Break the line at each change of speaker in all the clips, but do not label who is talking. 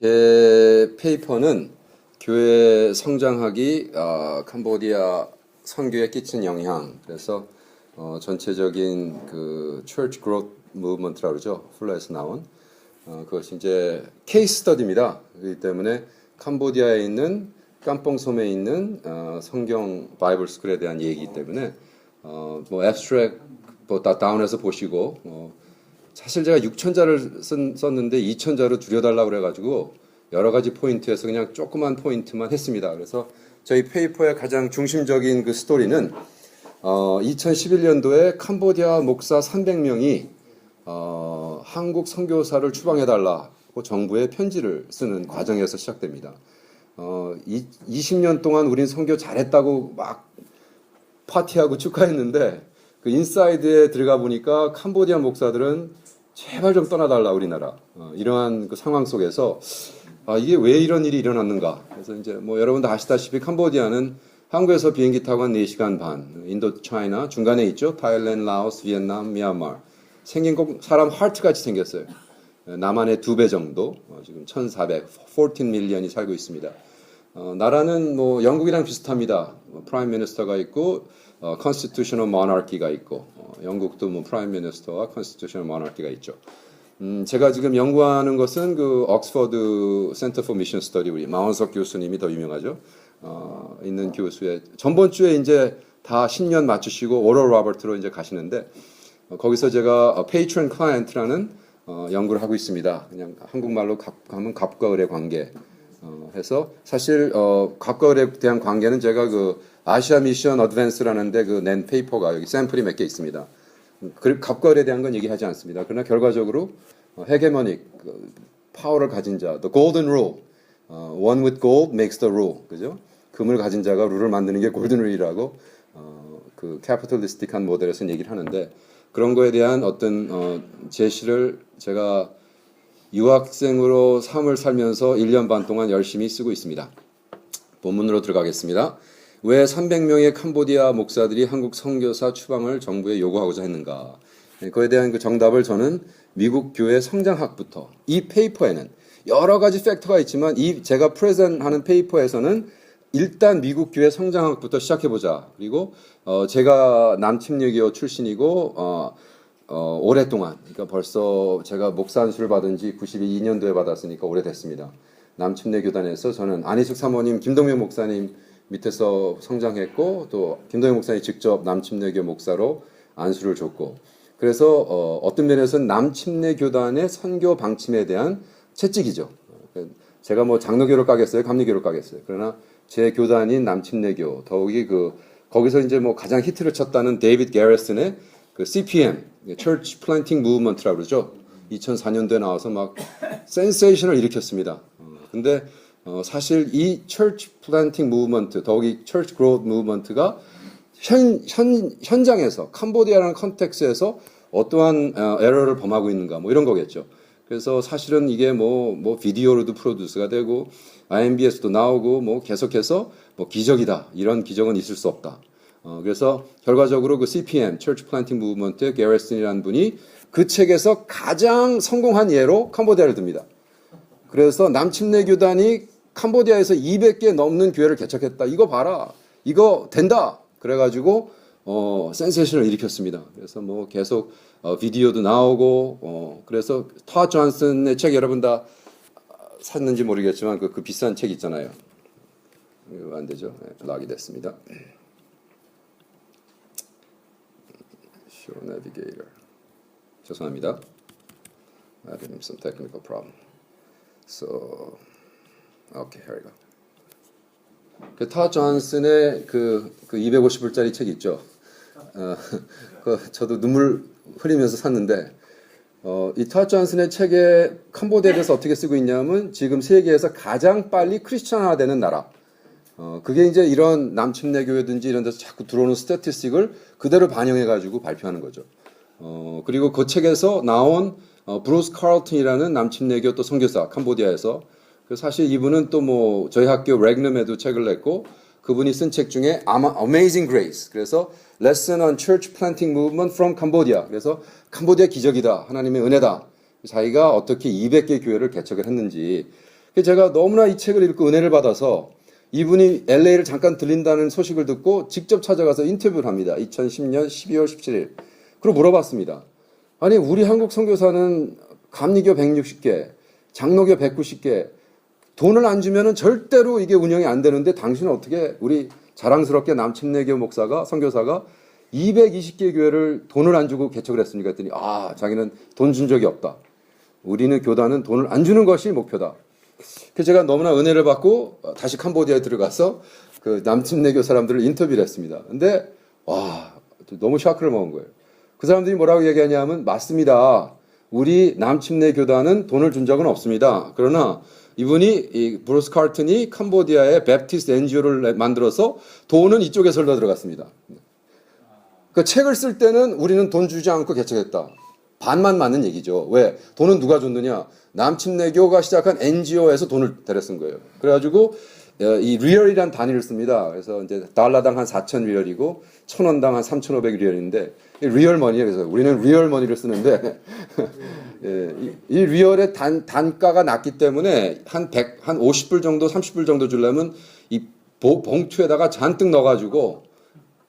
제 페이퍼는 교회 성장하기 어, 캄보디아 선교에 끼친 영향. 그래서 어, 전체적인 그 church growth movement라고 그러죠. 플라에서 나온. 어, 그것이 이제 케이스 스터디입니다. 그렇기 때문에 캄보디아에 있는 깜뽕섬에 있는 어, 성경 바이블 스쿨에 대한 얘기이기 때문에 어, 뭐 앱스트랙 뭐 다 다운해서 보시고 어, 사실 제가 6천자를 썼는데 2천자로 줄여달라고 그래가지고 여러 가지 포인트에서 그냥 조그만 포인트만 했습니다. 그래서 저희 페이퍼의 가장 중심적인 그 스토리는 어, 2011년도에 캄보디아 목사 300명이 어, 한국 선교사를 추방해달라고 정부에 편지를 쓰는 과정에서 시작됩니다. 어, 이, 20년 동안 우린 선교 잘했다고 막 파티하고 축하했는데 그 인사이드에 들어가 보니까 캄보디아 목사들은 제발 좀 떠나달라 우리나라. 어, 이러한 그 상황 속에서 아 이게 왜 이런 일이 일어났는가. 그래서 이제 뭐 여러분도 아시다시피 캄보디아는 한국에서 비행기 타고 한 4시간 반 인도 차이나 중간에 있죠? 타일랜드 라오스 비엔남 미얀마 생긴 꼭 사람 하트 같이 생겼어요. 남한의 두 배 정도. 어, 지금 1,400 14 밀리언이 살고 있습니다. 어, 나라는 뭐 영국이랑 비슷합니다. 뭐 프라임 미니스터가 있고 어, 컨스티튜셔널 모나키가 있고 어, 영국도 뭐 프라임 미니스터와 컨스티튜셔널 모나키가 있죠. 음, 제가 지금 연구하는 것은 그 옥스퍼드 센터 포 미션 스터디 우리 마원석 교수님이 더 유명하죠. 어, 있는 교수의 전번 주에 이제 다 10년 맞추시고 오럴 로버트로 이제 가시는데 어, 거기서 제가 페이트런 클라이언트라는 어, 연구를 하고 있습니다. 그냥 한국말로 갑, 하면 갑과 을의 관계 어, 해서 사실 어, 갑과 을에 대한 관계는 제가 그 아시아 미션 어드밴스라는데 그 낸 페이퍼가 여기 샘플이 몇 개 있습니다. 그 갑과 을에 대한 건 얘기하지 않습니다. 그러나 결과적으로 어, 헤게모닉 그, 파워를 가진 자, the golden rule, 어, one with gold makes the rule, 그죠? 금을 가진 자가 룰을 만드는 게 골든 룰이라고 어, 그 캐피탈리스틱한 모델에서 얘기를 하는데 그런 거에 대한 어떤 어, 제시를 제가 유학생으로 삶을 살면서 1년 반 동안 열심히 쓰고 있습니다. 본문으로 들어가겠습니다. 왜 300명의 캄보디아 목사들이 한국 선교사 추방을 정부에 요구하고자 했는가? 네, 그에 대한 그 정답을 저는 미국 교회 성장학부터 이 페이퍼에는 여러 가지 팩터가 있지만 이 제가 프레젠하는 페이퍼에서는 일단 미국 교회 성장학부터 시작해 보자. 그리고 어 제가 남침여교 출신이고 어, 어 오랫동안 그러니까 벌써 제가 목사 안수를 받은 지 92년도에 받았으니까 오래됐습니다. 남침내 교단에서 저는 안희숙 사모님, 김동명 목사님 밑에서 성장했고 또 김동명 목사님 직접 남침내교 목사로 안수를 줬고 그래서 어, 어떤 면에서는 남침내 교단의 선교 방침에 대한 채찍이죠. 제가 뭐 장로교를 까겠어요, 감리교를 까겠어요. 그러나 제 교단인 남침내교 더욱이 그 거기서 이제 뭐 가장 히트를 쳤다는 데이빗 게레슨의 그 CPM, Church Planting Movement라고 그러죠. 2004년도에 나와서 막 센세이션을 일으켰습니다. 어, 근데 어, 사실 이 Church Planting Movement, 더욱이 Church Growth Movement가 현, 현, 현장에서 캄보디아라는 컨텍스에서 어떠한 어, 에러를 범하고 있는가 뭐 이런 거겠죠. 그래서 사실은 이게 뭐, 뭐 비디오로도 프로듀스가 되고 IMB에서도 나오고 뭐 계속해서 뭐 기적이다 이런 기적은 있을 수 없다. 어, 그래서 결과적으로 그 CPM Church Planting Movement의 게레슨이라는 분이 그 책에서 가장 성공한 예로 캄보디아를 듭니다. 그래서 남침내 교단이 캄보디아에서 200개 넘는 교회를 개척했다. 이거 봐라. 이거 된다. 그래가지고 어, 센세이션을 일으켰습니다. 그래서 뭐 계속 어, 비디오도 나오고 어, 그래서 타 존슨의 책 여러분 다 샀는지 모르겠지만 그, 그 비싼 책 있잖아요. 안 되죠. 네, 락이 됐습니다. Show Navigator. 죄송합니다. Having some technical problem. So, okay, here we go. 그 타 존슨의 그, 그 250불짜리 책 있죠. 어, 그 저도 눈물 흘리면서 샀는데 어, 이타 존슨의 책에 캄보디아에 대해서 어떻게 쓰고 있냐면 지금 세계에서 가장 빨리 크리스천화되는 나라. 어, 그게 이제 이런 남침내 교회든지 이런 데서 자꾸 들어오는 스태티스틱을 그대로 반영해 가지고 발표하는 거죠. 어, 그리고 그 책에서 나온 어, 브루스 카를튼이라는 남침내교 또 선교사 캄보디아에서 그 사실 이분은 또 뭐 저희 학교 레그넘에도 책을 냈고 그분이 쓴 책 중에 Amazing Grace 그래서 Lesson on Church Planting Movement from Cambodia 그래서 캄보디아 기적이다 하나님의 은혜다 자기가 어떻게 200개 교회를 개척을 했는지 그래서 제가 너무나 이 책을 읽고 은혜를 받아서 이분이 LA를 잠깐 들린다는 소식을 듣고 직접 찾아가서 인터뷰를 합니다. 2010년 12월 17일. 그리고 물어봤습니다. 아니 우리 한국 선교사는 감리교 160개, 장로교 190개, 돈을 안 주면은 절대로 이게 운영이 안 되는데 당신은 어떻게 우리 자랑스럽게 남침내교 목사가 선교사가 220개 교회를 돈을 안 주고 개척을 했습니까? 했더니 아 자기는 돈 준 적이 없다. 우리는 교단은 돈을 안 주는 것이 목표다. 그래서 제가 너무나 은혜를 받고 어, 다시 캄보디아에 들어가서 그 남침내교 사람들을 인터뷰를 했습니다. 근데 와 너무 샤크를 먹은 거예요. 그 사람들이 뭐라고 얘기하냐면 맞습니다. 우리 남침내 교단은 돈을 준 적은 없습니다. 그러나 이분이 이 브루스 카튼이 캄보디아에 베프티스트 NGO를 만들어서 돈은 이쪽에서 흘러 들어갔습니다. 그 책을 쓸 때는 우리는 돈 주지 않고 개척했다. 반만 맞는 얘기죠. 왜? 돈은 누가 줬느냐? 남침내교가 시작한 NGO에서 돈을 데려 쓴 거예요. 그래가지고 어, 이 리얼이란 단위를 씁니다. 그래서 이제 달러당 한 4천 리얼이고 천 원당 한 3,500 리얼인데 리얼 머니예요. 그래서 우리는 리얼 머니를 쓰는데 예, 이, 이 리얼의 단, 단가가 낮기 때문에 한 100, 한 50불 정도, 30불 정도 주려면 이 보- 봉투에다가 잔뜩 넣어가지고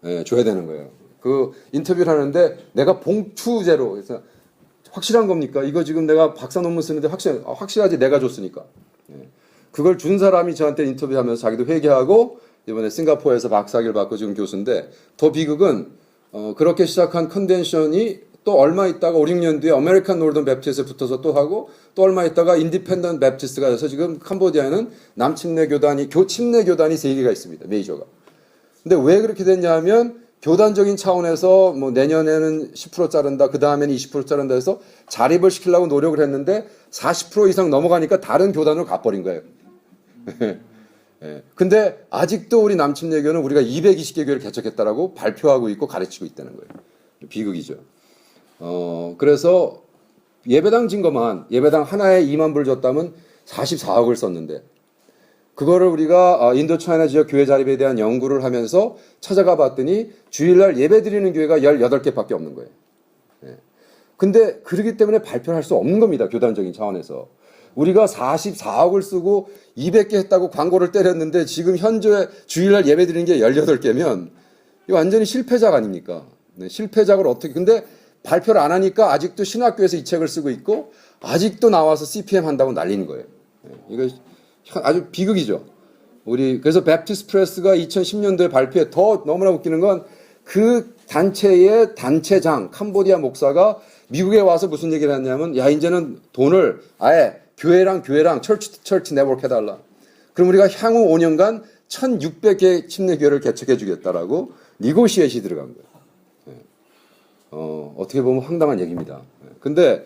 예, 줘야 되는 거예요. 그 인터뷰를 하는데 내가 봉투제로 그래서 확실한 겁니까? 이거 지금 내가 박사 논문 쓰는데 확실 아, 확실하지 내가 줬으니까. 예. 그걸 준 사람이 저한테 인터뷰하면서 자기도 회개하고 이번에 싱가포르에서 박사학위를 받고 지금 교수인데 더 비극은 어, 그렇게 시작한 컨벤션이 또 얼마 있다가 5, 6년 뒤에 아메리칸 노르던 베프티스트에 붙어서 또 하고 또 얼마 있다가 인디펜던트 베프티스트가 돼서 지금 캄보디아에는 남침내 교단이 교 침내 교단이 세 개가 있습니다. 메이저가. 근데 왜 그렇게 됐냐 하면 교단적인 차원에서 뭐 내년에는 10% 자른다, 그 다음에는 20% 자른다 해서 자립을 시키려고 노력을 했는데 40% 이상 넘어가니까 다른 교단으로 가버린 거예요. 예. 근데 아직도 우리 남침내교는 우리가 220개 교회를 개척했다라고 발표하고 있고 가르치고 있다는 거예요. 비극이죠. 어, 그래서 예배당 증거만 예배당 하나에 2만 불 줬다면 44억을 썼는데 그거를 우리가 어, 인도 차이나 지역 교회 자립에 대한 연구를 하면서 찾아가 봤더니 주일날 예배 드리는 교회가 18개밖에 없는 거예요. 예. 근데 그러기 때문에 발표를 할수 없는 겁니다. 교단적인 차원에서. 우리가 44억을 쓰고 200개 했다고 광고를 때렸는데 지금 현재 주일날 예배 드리는 게 18개면 이거 완전히 실패작 아닙니까? 네, 실패작을 어떻게 근데 발표를 안 하니까 아직도 신학교에서 이 책을 쓰고 있고 아직도 나와서 CPM 한다고 난리는 거예요. 네, 이거 아주 비극이죠. 우리 그래서 베프티스 프레스가 2010년도에 발표해 더 너무나 웃기는 건 그 단체의 단체장 캄보디아 목사가 미국에 와서 무슨 얘기를 했냐면 야 이제는 돈을 아예 교회랑 교회랑 철치 철치 네트워크 해달라. 그럼 우리가 향후 5년간 1,600개 침례교회를 개척해 주겠다라고 니고시에시 들어간 거예요. 예. 어, 어떻게 보면 황당한 얘기입니다. 예. 근데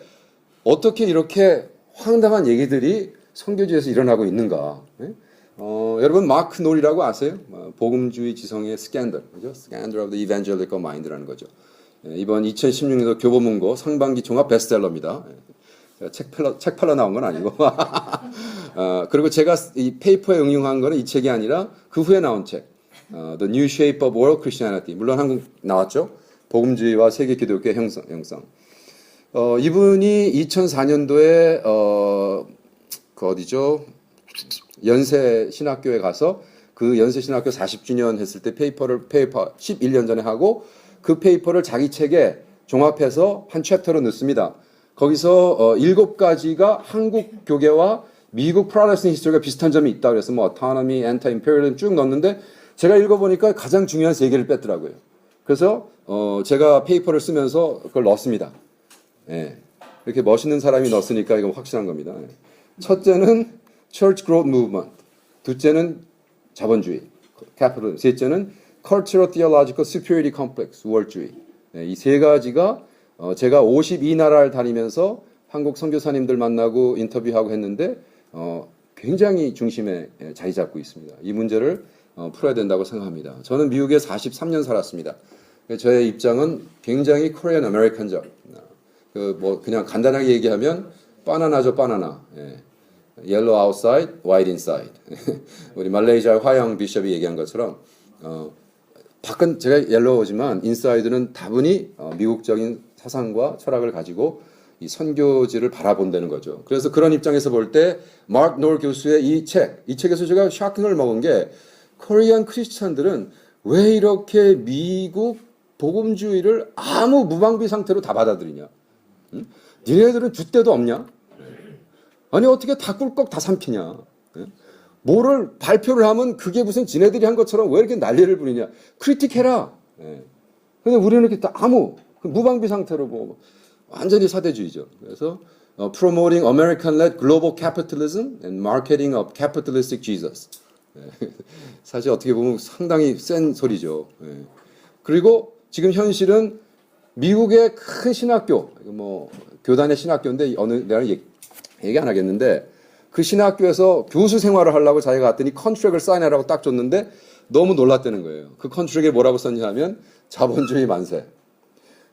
어떻게 이렇게 황당한 얘기들이 선교지에서 일어나고 있는가? 예? 어, 여러분 마크 놀이라고 아세요? 어, 복음주의 지성의 스캔들, 그죠? Of the Evangelical Mind라는 거죠. 예, 이번 2016년도 교보문고 상반기 종합 베스트셀러입니다. 예. 제가 책 팔러, 책 팔러 나온 건 아니고. 어, 그리고 제가 이 페이퍼에 응용한 거는 이 책이 아니라 그 후에 나온 책, 어, The New Shape of World Christianity. 물론 한국 나왔죠. 복음주의와 세계 기독교 형성. 형성. 어, 이분이 2004년도에 어, 그 어디죠? 연세 신학교에 가서 그 연세 신학교 40주년 했을 때 페이퍼를 페이퍼 11년 전에 하고 그 페이퍼를 자기 책에 종합해서 한 챕터로 넣습니다. 거기서 어, 일곱 가지가 한국 교계와 미국 프로레스팅 히스토리가 비슷한 점이 있다 그래서 뭐 autonomy, anti-imperialism 쭉 넣었는데 제가 읽어보니까 가장 중요한 세 개를 뺐더라고요. 그래서 어, 제가 페이퍼를 쓰면서 그걸 넣었습니다. 예. 이렇게 멋있는 사람이 넣었으니까 이건 확실한 겁니다. 예. 첫째는 Church Growth Movement, 둘째는 자본주의, capitalism, 셋째는 Cultural Theological Superiority Complex, 우월주의. 예, 이세 가지가 어, 제가 52나라를 다니면서 한국 선교사님들 만나고 인터뷰하고 했는데 어, 굉장히 중심에 예, 자리 잡고 있습니다. 이 문제를 어, 풀어야 된다고 생각합니다. 저는 미국에 43년 살았습니다. 저의 입장은 굉장히 코리안 아메리칸적. 그뭐 그냥 간단하게 얘기하면 바나나죠 바나나. 예. 아웃사이드, 화이트 인사이드. 우리 말레이시아 화영 비숍이 얘기한 것처럼 어, 밖은 제가 옐로우지만 인사이드는 다분히 어, 미국적인 사상과 철학을 가지고 이 선교지를 바라본다는 거죠. 그래서 그런 입장에서 볼 때 마크 노 교수의 이 책, 이 책에서 제가 샤킹을 먹은 게 코리안 크리스찬들은 왜 이렇게 미국 복음주의를 아무 무방비 상태로 다 받아들이냐? 응? 니네들은 줏대도 없냐? 아니 어떻게 다 꿀꺽 다 삼키냐? 예? 뭐를 발표를 하면 그게 무슨 지네들이 한 것처럼 왜 이렇게 난리를 부리냐? 크리틱해라. 예. 근데 우리는 이렇게 다 아무 그 무방비 상태로 뭐 완전히 사대주의죠. 그래서 어, promoting American-led global capitalism and marketing of capitalistic Jesus. 예. 사실 어떻게 보면 상당히 센 소리죠. 예. 그리고 지금 현실은 미국의 큰 신학교, 뭐 교단의 신학교인데 어느 내가 얘기, 얘기 안 하겠는데 그 신학교에서 교수 생활을 하려고 자기가 갔더니 컨트랙을 사인하라고 딱 줬는데 너무 놀랐다는 거예요. 그 컨트랙에 뭐라고 썼냐면 자본주의 만세.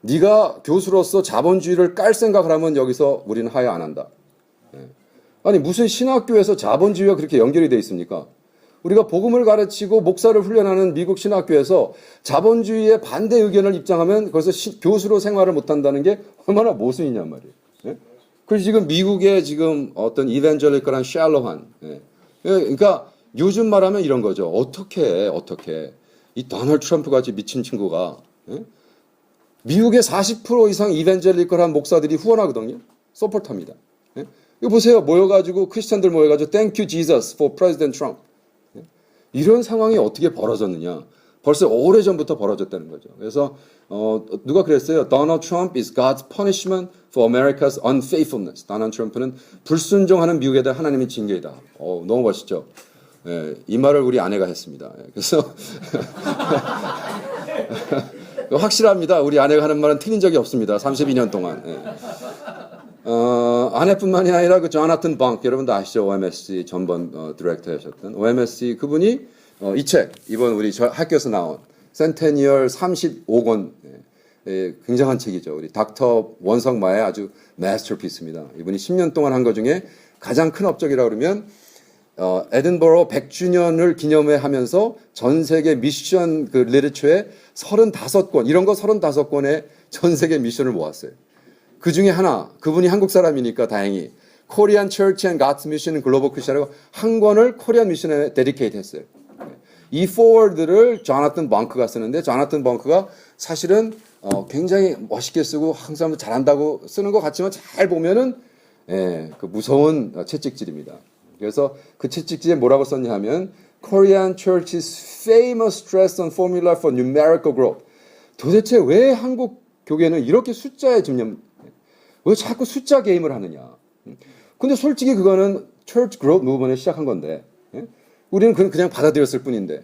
네가 교수로서 자본주의를 깔 생각을 하면 여기서 우리는 하야 안 한다. 예. 아니 무슨 신학교에서 자본주의가 그렇게 연결이 돼 있습니까? 우리가 복음을 가르치고 목사를 훈련하는 미국 신학교에서 자본주의의 반대 의견을 입장하면 거기서 시- 교수로 생활을 못한다는 게 얼마나 모순이냔 말이에요. 예? 그래서 지금 미국의 지금 어떤 이벤젤리컬한 샬로한, 예. 예, 그러니까 요즘 말하면 이런 거죠. 어떻게 어떻게 이 도널드 트럼프 같이 미친 친구가 예? 미국의 40% 이상 이벤젤리컬한 목사들이 후원하거든요. 서포터입니다. 예? 이거 보세요. 모여가지고 크리스천들 모여가지고 Thank you Jesus for President Trump. 예? 이런 상황이 어떻게 벌어졌느냐? 벌써 오래 전부터 벌어졌다는 거죠. 그래서 어, 누가 그랬어요? Donald Trump is God's punishment for America's unfaithfulness. 도널드 트럼프는 불순종하는 미국에 대한 하나님의 징계이다. 어, 너무 멋있죠. 예, 이 말을 우리 아내가 했습니다. 예, 그래서 확실합니다. 우리 아내가 하는 말은 틀린 적이 없습니다. 32년 동안. 예. 어, 아내뿐만이 아니라 그 조나튼 방크 여러분도 아시죠? OMSC 전번 어, 디렉터하셨던 OMSC 그분이 어, 이 책 이번 우리 저 학교에서 나온 센테니얼 35권 예, 예, 굉장한 책이죠. 우리 닥터 원성마의 아주 마스터피스입니다. 이분이 10년 동안 한 것 중에 가장 큰 업적이라 그러면 어, 에든버러 100주년을 기념해 하면서 전 세계 미션 그 리터처에 35권, 이런 거 35권의 전 세계 미션을 모았어요. 그 중에 하나, 그분이 한국 사람이니까 다행히 코리안 처치 앤 가츠 미션 글로벌 크리스천이라고 한 권을 코리안 미션에 데디케이트 했어요. 이 포워드를 조나튼 벙크가 쓰는데 조나튼 벙크가 사실은 어, 굉장히 멋있게 쓰고 항상 잘한다고 쓰는 것 같지만 잘 보면은 예, 그 무서운 어, 채찍질입니다. 그래서 그 채찍질에 뭐라고 썼냐 하면 Korean Church's famous stress on formula for numerical growth. 도대체 왜 한국 교계는 이렇게 숫자에 집념, 왜 자꾸 숫자 게임을 하느냐. 근데 솔직히 그거는 Church Growth Movement을 시작한 건데, 예? 우리는 그냥 그냥 받아들였을 뿐인데.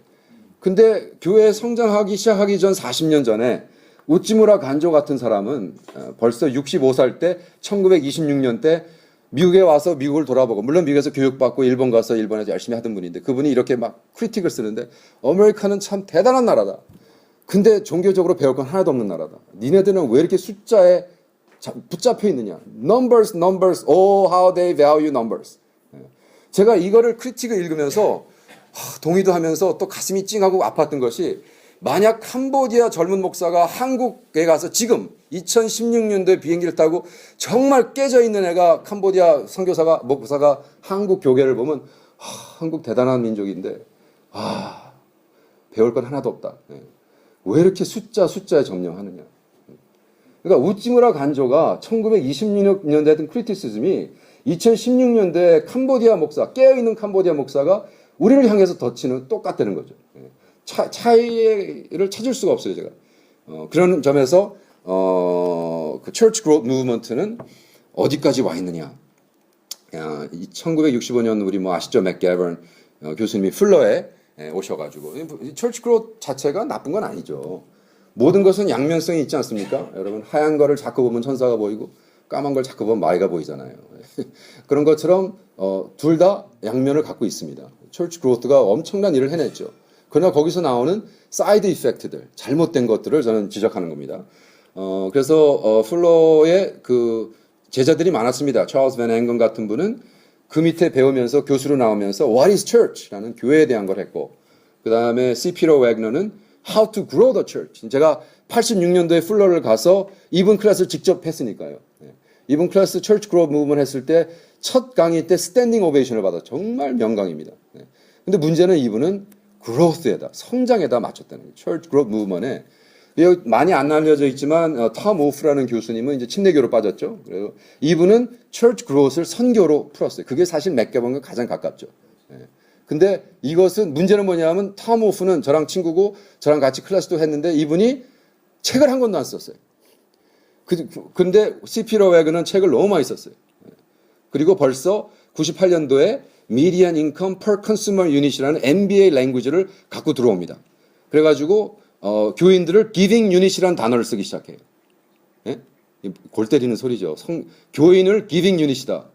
근데 교회 성장하기 시작하기 전 40년 전에 우찌무라 간조 같은 사람은 어, 벌써 65살 때 1926년 때 미국에 와서 미국을 돌아보고 물론 미국에서 교육받고 일본 가서 일본에서 열심히 하던 분인데 그분이 이렇게 막 크리틱을 쓰는데 아메리카는 참 대단한 나라다. 근데 종교적으로 배울 건 하나도 없는 나라다. 니네들은 왜 이렇게 숫자에 자- 붙잡혀 있느냐? Numbers, numbers. Oh, how they value numbers. 예. 제가 이거를 크리틱을 읽으면서 하, 동의도 하면서 또 가슴이 찡하고 아팠던 것이 만약 캄보디아 젊은 목사가 한국에 가서 지금 2016년도에 비행기를 타고 정말 깨져 있는 애가 캄보디아 선교사가 목사가 한국 교계를 보면 하, 한국 대단한 민족인데 아 배울 건 하나도 없다. 예. 왜 이렇게 숫자 숫자에 점령하느냐? 그러니까 우찌무라 간조가 1926년대 했던 크리티시즘이 2016년대 캄보디아 목사 깨어있는 kam보디아 목사가 우리를 향해서 덧치는 똑같다는 거죠. 예. 차, 차이를 찾을 수가 없어요, 제가. 어, 그런 점에서 어, 그 Church Growth Movement는 어디까지 와 있느냐? 야, 이 1965년 우리 뭐 아시죠? 맥게번 어, 교수님이 플러에 예, 오셔가지고 이 Church Growth 자체가 나쁜 건 아니죠. 모든 것은 양면성이 있지 않습니까? 여러분 하얀 거를 자꾸 보면 천사가 보이고 까만 걸 자꾸 보면 마이가 보이잖아요. 그런 것처럼 어, 둘 다 양면을 갖고 있습니다. 철치 그로트가 엄청난 일을 해냈죠. 그러나 거기서 나오는 사이드 이펙트들, 잘못된 것들을 저는 지적하는 겁니다. 어, 그래서 어, 플로의 그 제자들이 많았습니다. 찰스 벤 앵건 같은 분은 그 밑에 배우면서 교수로 나오면서 What is Church?라는 교회에 대한 걸 했고, 그 다음에 C.P.로 웨그너는 How to Grow the Church. 제가 86년도에 플러를 가서 이분 클래스를 직접 했으니까요. 예. 이분 클래스 철치 그룹 무브먼 했을 때 첫 강의 때 스탠딩 오베이션을 받아 정말 명강입니다. 네. 근데 문제는 이분은 growth에다 성장에다 맞췄다는 거예요. 그룹 무브먼에 여기 많이 안 알려져 있지만 어, 톰 오프라는 교수님은 이제 침례교로 빠졌죠. 그래서 이분은 철치 그로스를 선교로 풀었어요. 그게 사실 맥개번과 가장 가깝죠. 예. 근데 이것은 문제는 뭐냐면 톰 오프는 저랑 친구고 저랑 같이 클래스도 했는데 이분이 책을 한 권도 안 썼어요. 그, 근데 CP 로웨그는 책을 너무 많이 썼어요. 예. 그리고 벌써 98년도에 Median Income Per Consumer Unit이라는 MBA 랭귀지를 갖고 들어옵니다. 그래가지고 어, 교인들을 Giving Unit이라는 단어를 쓰기 시작해요. 예? 골 때리는 소리죠. 성, 교인을 Giving Unit이다.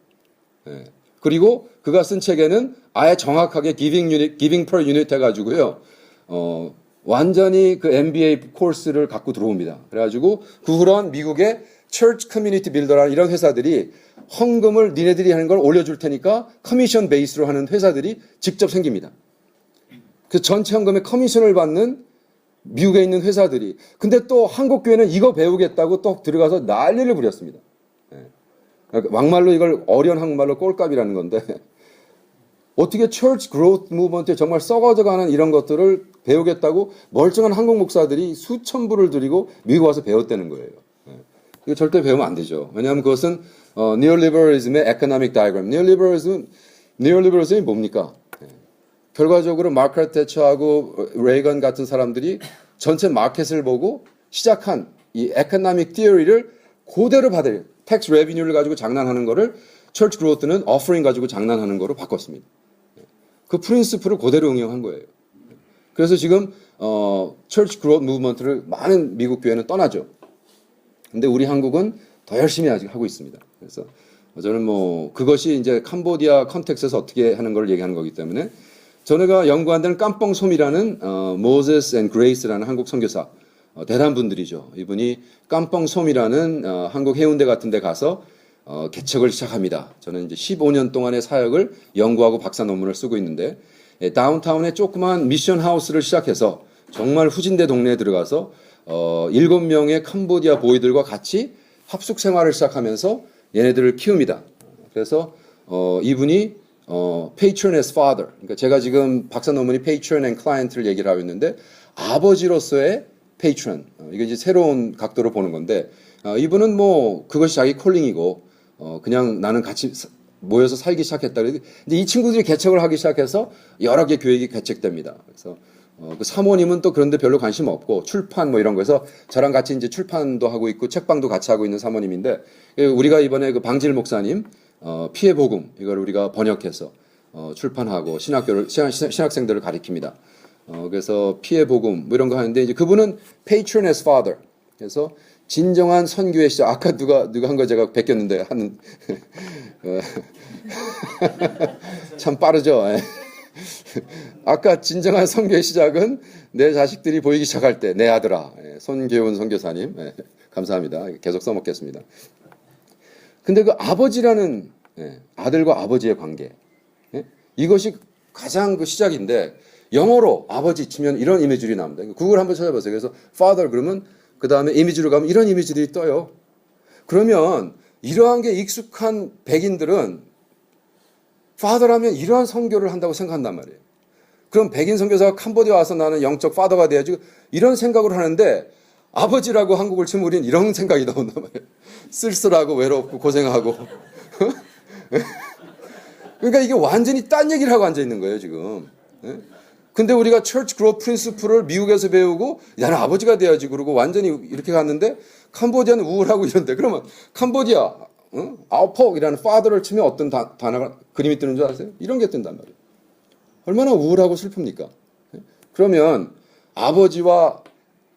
예. 그리고 그가 쓴 책에는 아예 정확하게 Giving Unit, Giving Per Unit 해가지고요. 어, 완전히 그 MBA 코र्스를 갖고 들어옵니다. 그래가지고 그 후론 미국의 Church Community Builder라는 이런 회사들이 헌금을 니네들이 하는 걸 올려줄 테니까 커미션 베이스로 하는 회사들이 직접 생깁니다. 그 전체 헌금의 커미션을 받는 미국에 있는 회사들이 근데 또 한국 교회는 이거 배우겠다고 또 들어가서 난리를 부렸습니다. 예. 그러니까 막말로 이걸 어려운 한국말로 꼴값이라는 건데 어떻게 Church Growth Movement에 정말 썩어져가는 이런 것들을 배우겠다고 멀쩡한 한국 목사들이 수천 불을 들이고 미국 와서 배웠다는 거예요. 예. 이거 절대 배우면 안 되죠. 왜냐하면 그것은 어, neoliberalism의 economic diagram. neoliberalism, neoliberalism이 뭡니까? 예. 결과적으로 마크레 테처하고 레이건 같은 사람들이 전체 마켓을 보고 시작한 이 economic theory를 그대로 받아요. 텍스 레비뉴를 가지고 장난하는 거를 철치 그로트는 어퍼링 가지고 장난하는 거로 바꿨습니다. 그 프린시플을 그대로 응용한 거예요. 그래서 지금 어 철치 그로트 무브먼트를 많은 미국 교회는 떠나죠. 근데 우리 한국은 더 열심히 아직 하고 있습니다. 그래서 저는 뭐 그것이 이제 캄보디아 컨텍스에서 어떻게 하는 걸 얘기하는 거기 때문에 저희가 연구한 데는 깜뻥솜이라는 어, 모세스 앤 그레이스라는 한국 선교사 어, 대단한 분들이죠. 이분이 깜뻥솜이라는 어, 한국 해운대 같은 데 가서 어, 개척을 시작합니다. 저는 이제 15년 동안의 사역을 연구하고 박사 논문을 쓰고 있는데 예, 다운타운에 조그만 미션 하우스를 시작해서 정말 후진대 동네에 들어가서 어, 7명의 캄보디아 보이들과 같이 합숙 생활을 시작하면서 얘네들을 키웁니다. 그래서 어, 이분이 어, patron as father. 그러니까 제가 지금 박사 논문이 patron and client를 얘기를 하고 있는데 아버지로서의 patron. 어, 이게 이제 새로운 각도로 보는 건데 어, 이분은 뭐 그것이 자기 콜링이고 어, 그냥 나는 같이 사- 모여서 살기 시작했다. 근데 이 친구들이 개척을 하기 시작해서 여러 개 교육이 개척됩니다. 그래서 어, 그 사모님은 또 그런데 별로 관심 없고 출판 뭐 이런 거에서 저랑 같이 이제 출판도 하고 있고 책방도 같이 하고 있는 사모님인데 예, 우리가 이번에 그 방질 목사님 어, 피해 복음 이걸 우리가 번역해서 어, 출판하고 신학교를 신학, 신학생들을 가리킵니다. 어, 그래서 피해 복음 뭐 이런 거 하는데 이제 그분은 patron as father. 그래서 진정한 선교의 시작. 아까 누가 누가 한 거 제가 베꼈는데 하는 어, 참 빠르죠. 예. 아까 진정한 선교의 시작은 내 자식들이 보이기 시작할 때 내 아들아 예, 손계훈 선교사님 예, 감사합니다. 계속 써먹겠습니다. 근데 그 아버지라는 예, 아들과 아버지의 관계 예? 이것이 가장 그 시작인데 영어로 아버지 치면 이런 이미지들이 나옵니다. 구글 한번 찾아보세요. 그래서 father 그러면 그 다음에 이미지로 가면 이런 이미지들이 떠요. 그러면 이러한 게 익숙한 백인들은 father라면 이러한 선교를 한다고 생각한단 말이에요. 그럼 백인 선교사가 캄보디아 와서 나는 영적 파더가 돼야지 이런 생각을 하는데 아버지라고 한국을 치면 우리는 이런 생각이 나온단 말이에요. 쓸쓸하고 외롭고 고생하고. 그러니까 이게 완전히 딴 얘기를 하고 앉아 있는 거예요, 지금. 예? 근데 우리가 처치 그로 프린스플을 미국에서 배우고 나는 아버지가 돼야지 그러고 완전히 이렇게 갔는데 캄보디아는 우울하고 이런데 그러면 캄보디아 어? 아우폭이라는 파더를 치면 어떤 다- 단어가 그림이 뜨는 줄 아세요? 이런 게 뜬단 말이에요. 얼마나 우울하고 슬픕니까? 예? 그러면 아버지와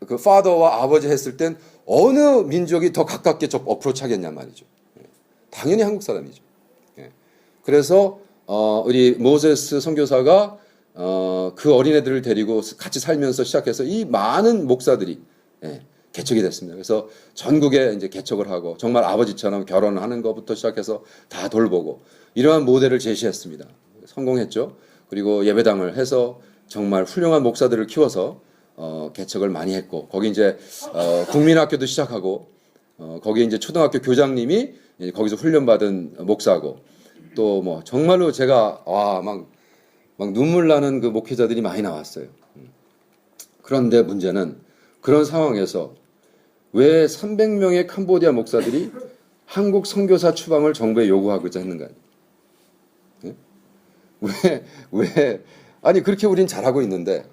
그 파더와 아버지 했을 땐 어느 민족이 더 가깝게 접 어프로치 하겠냐 말이죠. 예. 당연히 한국 사람이죠. 예. 그래서 어, 우리 모세스 선교사가 어, 그 어린애들을 데리고 같이 살면서 시작해서 이 많은 목사들이 예, 개척이 됐습니다. 그래서 전국에 이제 개척을 하고 정말 아버지처럼 결혼하는 것부터 시작해서 다 돌보고 이러한 모델을 제시했습니다. 성공했죠. 그리고 예배당을 해서 정말 훌륭한 목사들을 키워서 어, 개척을 많이 했고 거기 이제 어, 국민학교도 시작하고 어, 거기 이제 초등학교 교장님이 예, 거기서 훈련받은 목사고 또 뭐 정말로 제가 와막 막 눈물 나는 그 목회자들이 많이 나왔어요. 음. 그런데 문제는 그런 상황에서 왜 300명의 캄보디아 목사들이 한국 선교사 추방을 정부에 요구하고자 했는가? 예? 왜, 왜, 아니, 그렇게 우린 잘하고 있는데,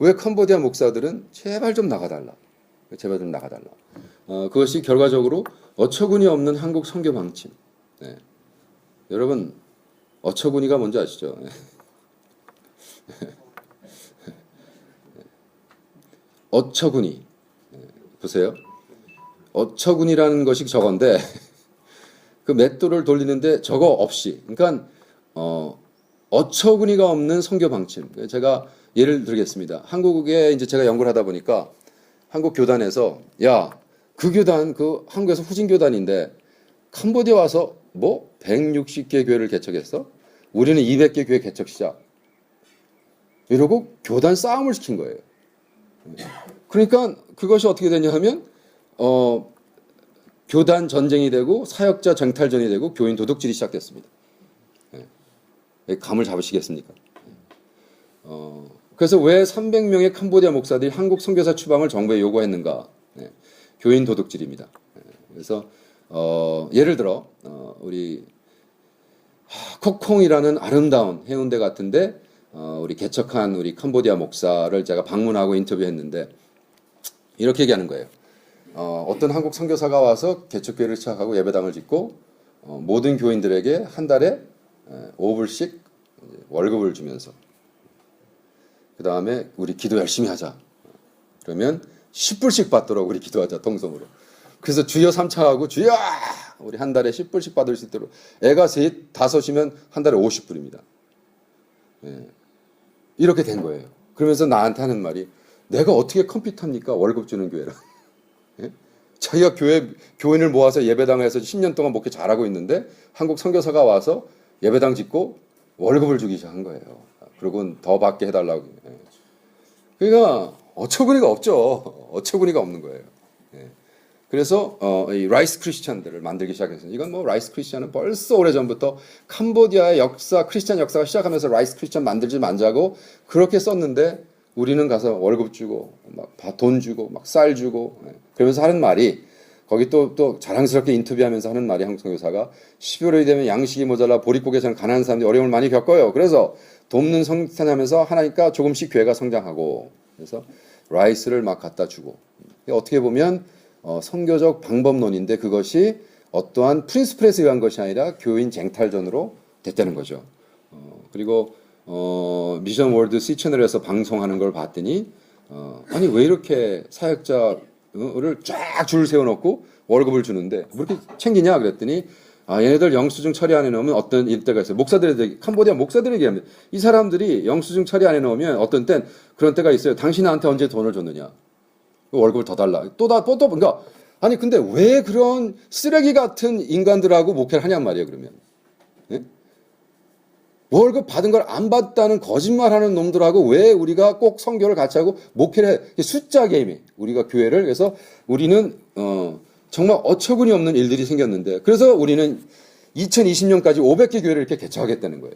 왜 캄보디아 목사들은 제발 좀 나가달라. 제발 좀 나가달라. 어, 그것이 결과적으로 어처구니 없는 한국 선교 방침. 네. 여러분, 어처구니가 뭔지 아시죠? 어처구니. 네, 보세요. 어처구니라는 것이 저건데, 그 맷돌을 돌리는데 저거 없이. 그러니까, 어, 어처구니가 없는 선교 방침. 제가 예를 들겠습니다. 한국에 이제 제가 연구를 하다 보니까 한국 교단에서 야, 그 교단 그 한국에서 후진 교단인데 캄보디아 와서 뭐 160개 교회를 개척했어? 우리는 200개 교회 개척 시작. 이러고 교단 싸움을 시킨 거예요. 그러니까 그것이 어떻게 되냐 하면 어 교단 전쟁이 되고 사역자 정탈전이 되고 교인 도둑질이 시작됐습니다. 예. 감을 잡으시겠습니까? 어, 그래서 왜 300명의 캄보디아 목사들이 한국 선교사 추방을 정부에 요구했는가? 네, 교인 도둑질입니다. 네, 그래서 어, 예를 들어 어, 우리 하, 코콩이라는 아름다운 해운대 같은데 어, 우리 개척한 우리 캄보디아 목사를 제가 방문하고 인터뷰했는데 이렇게 얘기하는 거예요. 어, 어떤 한국 선교사가 와서 개척교회를 시작하고 예배당을 짓고 어, 모든 교인들에게 한 달에 5불씩 월급을 주면서 그 다음에 우리 기도 열심히 하자. 그러면 10불씩 받도록 우리 기도하자 동성으로. 그래서 주여 삼창하고 주여 우리 한 달에 10불씩 받을 수 있도록 애가 셋 다섯이면 한 달에 50불입니다. 예. 이렇게 된 거예요. 그러면서 나한테 하는 말이 내가 어떻게 컴퓨터입니까 월급 주는 교회라. 예? 자기가 교회 교인을 모아서 예배당에서 10년 동안 목회 잘하고 있는데 한국 선교사가 와서 예배당 짓고 월급을 주기 시작한 거예요. 그리고 더 받게 해달라고. 예. 그러니까 어처구니가 없죠. 어처구니가 없는 거예요. 예. 그래서 어, 이 라이스 크리스찬들을 만들기 시작했어요. 이건 뭐 라이스 크리스찬은 벌써 오래 전부터 캄보디아의 역사, 크리스찬 역사가 시작하면서 라이스 크리스찬 만들지 말자고 그렇게 썼는데 우리는 가서 월급 주고 막 돈 주고 막 쌀 주고 예. 그러면서 하는 말이 거기 또, 또 자랑스럽게 인터뷰하면서 하는 말이 한국 선교사가 12월이 되면 양식이 모자라 보릿고개에서는 가난한 사람들이 어려움을 많이 겪어요. 그래서 돕는 성탄하면서 하나니까 조금씩 교회가 성장하고 그래서 라이스를 막 갖다 주고 어떻게 보면 어, 선교적 방법론인데 그것이 어떠한 프린스프레스에 의한 것이 아니라 교인 쟁탈전으로 됐다는 거죠. 어, 그리고 어, 미션 월드 C 채널에서 방송하는 걸 봤더니 어, 아니 왜 이렇게 사역자를 쫙 줄 세워놓고 월급을 주는데 뭐 이렇게 챙기냐 그랬더니 아, 얘네들 영수증 처리 안에 넣으면 어떤 일때가 있어요. 목사들에게, 캄보디아 목사들에게 합니다. 이 사람들이 영수증 처리 안에 넣으면 어떤 땐 그런 때가 있어요. 당신 나한테 언제 돈을 줬느냐. 월급을 더 달라. 또 다, 또, 또, 그러니까, 아니, 근데 왜 그런 쓰레기 같은 인간들하고 목회를 하냔 말이에요, 그러면. 예? 월급 받은 걸 안 받다는 거짓말 하는 놈들하고 왜 우리가 꼭 성교를 같이 하고 목회를 해. 숫자 게임이. 우리가 교회를. 그래서 우리는, 어, 정말 어처구니 없는 일들이 생겼는데 그래서 우리는 2020년까지 500개 교회를 이렇게 개척하겠다는 거예요.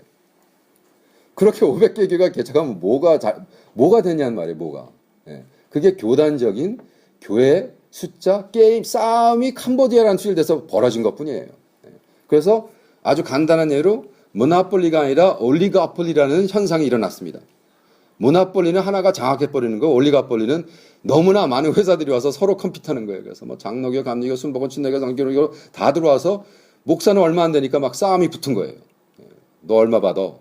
그렇게 500개 교회가 개척하면 뭐가 자, 뭐가 되냐는 말이에요. 뭐가. 예. 그게 교단적인 교회 숫자 게임 싸움이 캄보디아라는 출돼서 벌어진 것뿐이에요. 예. 그래서 아주 간단한 예로 모나폴리가 아니라 올리가폴리라는 현상이 일어났습니다. 모나폴리는 하나가 장악해버리는 거, 올리가폴리는 너무나 많은 회사들이 와서 서로 컴퓨터하는 거예요. 그래서 뭐 장로교, 감리교, 순복원, 친내교, 장교교 다 들어와서 목사는 얼마 안 되니까 막 싸움이 붙은 거예요. 예. 너 얼마 받아? 어,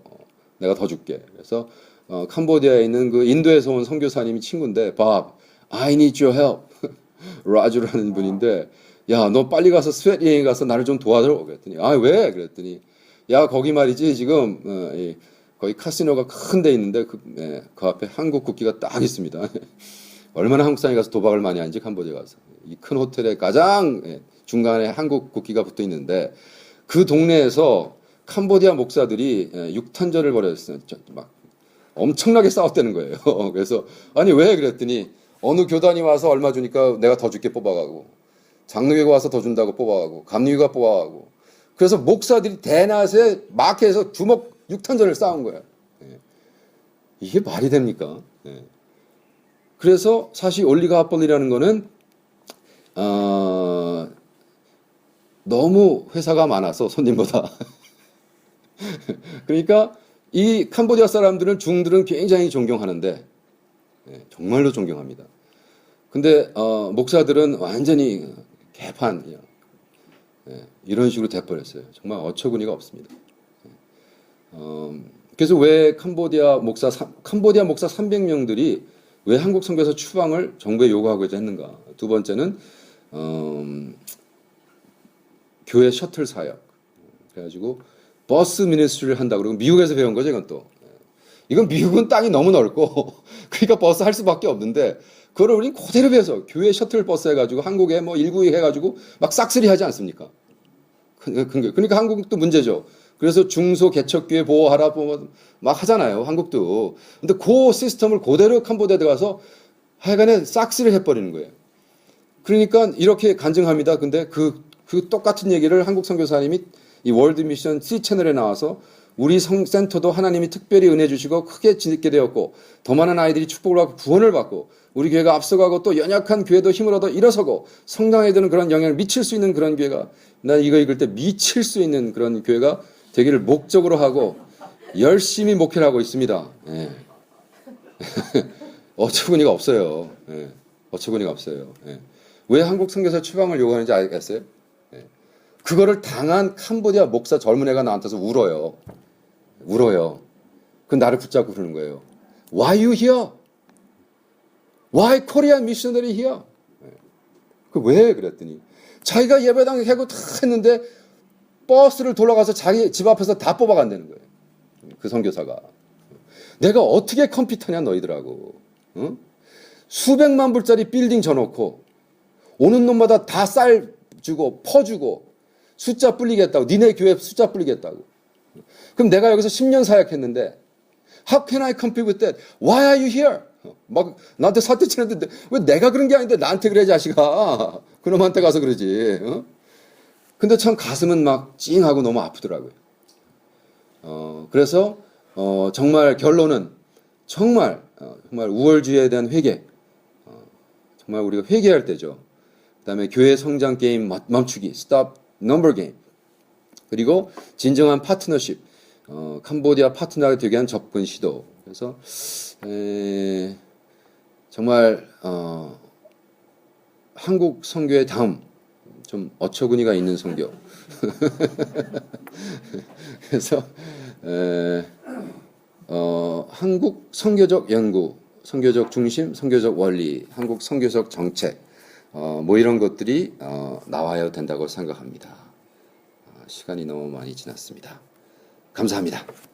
내가 더 줄게. 그래서 어, 캄보디아에 있는 그 인도에서 온 선교사님이 친구인데, 밥, I need your help. 라주라는 분인데, 야, 너 빨리 가서 여행 가서 나를 좀 도와줘. 그랬더니, 아, 왜? 그랬더니, 야, 거기 말이지, 지금, 어, 이, 거기 카시노가 큰 데 있는데, 그, 예, 그 앞에 한국 국기가 딱 있습니다. 얼마나 한국 사람이 가서 도박을 많이 하는지 캄보디아 가서 이 큰 호텔에 가장 예, 중간에 한국 국기가 붙어 있는데 그 동네에서 캄보디아 목사들이 예, 육탄전을 벌였어요. 막 엄청나게 싸웠다는 거예요. 그래서 아니 왜 그랬더니 어느 교단이 와서 얼마 주니까 내가 더 줄게 뽑아가고 장로교가 와서 더 준다고 뽑아가고 감리교가 뽑아가고 그래서 목사들이 대낮에 마켓에서 주먹 6턴전을 싸운 거예요. 예. 이게 말이 됩니까? 예. 그래서 사실 올리가폴리라는 거는 어, 너무 회사가 많아서 손님보다 그러니까 이 캄보디아 사람들은 중들은 굉장히 존경하는데 예, 정말로 존경합니다. 근데 어, 목사들은 완전히 개판이야. 예, 이런 식으로 돼버렸어요. 정말 어처구니가 없습니다. 예. 어, 그래서 왜 캄보디아 목사 삼- 캄보디아 목사 300명들이 왜 한국 선교사 추방을 정부에 요구하고자 했는가? 두 번째는 음, 교회 셔틀 사역. 그래가지고 버스 미니스트리를 한다 그러고 미국에서 배운 거죠, 이건 또. 이건 미국은 땅이 너무 넓고 그러니까 버스 할 수밖에 없는데 그걸 우리 그대로 배워서 교회 셔틀 버스 해가지고 한국에 뭐 일구이 해가지고 막 싹쓸이 하지 않습니까? 그러니까 한국도 문제죠. 그래서 중소 개척교회 보호하라 뭐막 하잖아요. 한국도. 근데 그 시스템을 그대로 캄보디아에 들어가서 하여간에 싹쓸이 해버리는 거예요. 그러니까 이렇게 간증합니다. 근데 그, 그 똑같은 얘기를 한국 선교사님이 이 월드 미션 C 채널에 나와서 우리 성 센터도 하나님이 특별히 은혜 주시고 크게 짓게 되었고 더 많은 아이들이 축복을 받고 구원을 받고 우리 교회가 앞서가고 또 연약한 교회도 힘을 얻어 일어서고 성장해야 되는 그런 영향을 미칠 수 있는 그런 교회가 난 이거 읽을 때 미칠 수 있는 그런 교회가 되기를 목적으로 하고 열심히 목회를 하고 있습니다. 예. 어처구니가 없어요. 예. 어처구니가 없어요. 예. 왜 한국 선교사 추방을 요구하는지 알겠어요? 예. 그거를 당한 캄보디아 목사 젊은 애가 나한테서 울어요. 울어요. 그 나를 붙잡고 그러는 거예요. Why you here? Why Korean missionary here? 예. 그왜 그랬더니 자기가 예배당 해고 다 했는데 버스를 돌아가서 자기 집 앞에서 다 뽑아간다는 거예요. 그 선교사가. 내가 어떻게 컴퓨터냐 너희들하고. 응? 수백만 불짜리 빌딩 져놓고 오는 놈마다 다 쌀 주고 퍼 주고 숫자 불리겠다고 니네 교회 숫자 불리겠다고. 그럼 내가 여기서 10년 사역했는데 How can I compete with that? Why are you here? 막 나한테 사태 치는데 왜 내가 그런 게 아닌데 나한테 그래 자식아. 그놈한테 가서 그러지. 어? 근데 참 가슴은 막 찡하고 너무 아프더라고요. 어, 그래서 어, 정말 결론은 정말 어, 정말 우월주의에 대한 회개. 어, 정말 우리가 회개할 때죠. 그다음에 교회 성장 게임 멈- 멈추기, stop number game. 그리고 진정한 파트너십, 어, 캄보디아 파트너가 되게 한 접근 시도. 그래서 에, 정말 어, 한국 선교의 다음 좀 어처구니가 있는 선교. 그래서 에, 어, 한국 선교적 연구, 선교적 중심, 선교적 원리, 한국 선교적 정책, 어, 뭐 이런 것들이 어, 나와야 된다고 생각합니다. 어, 시간이 너무 많이 지났습니다. 감사합니다.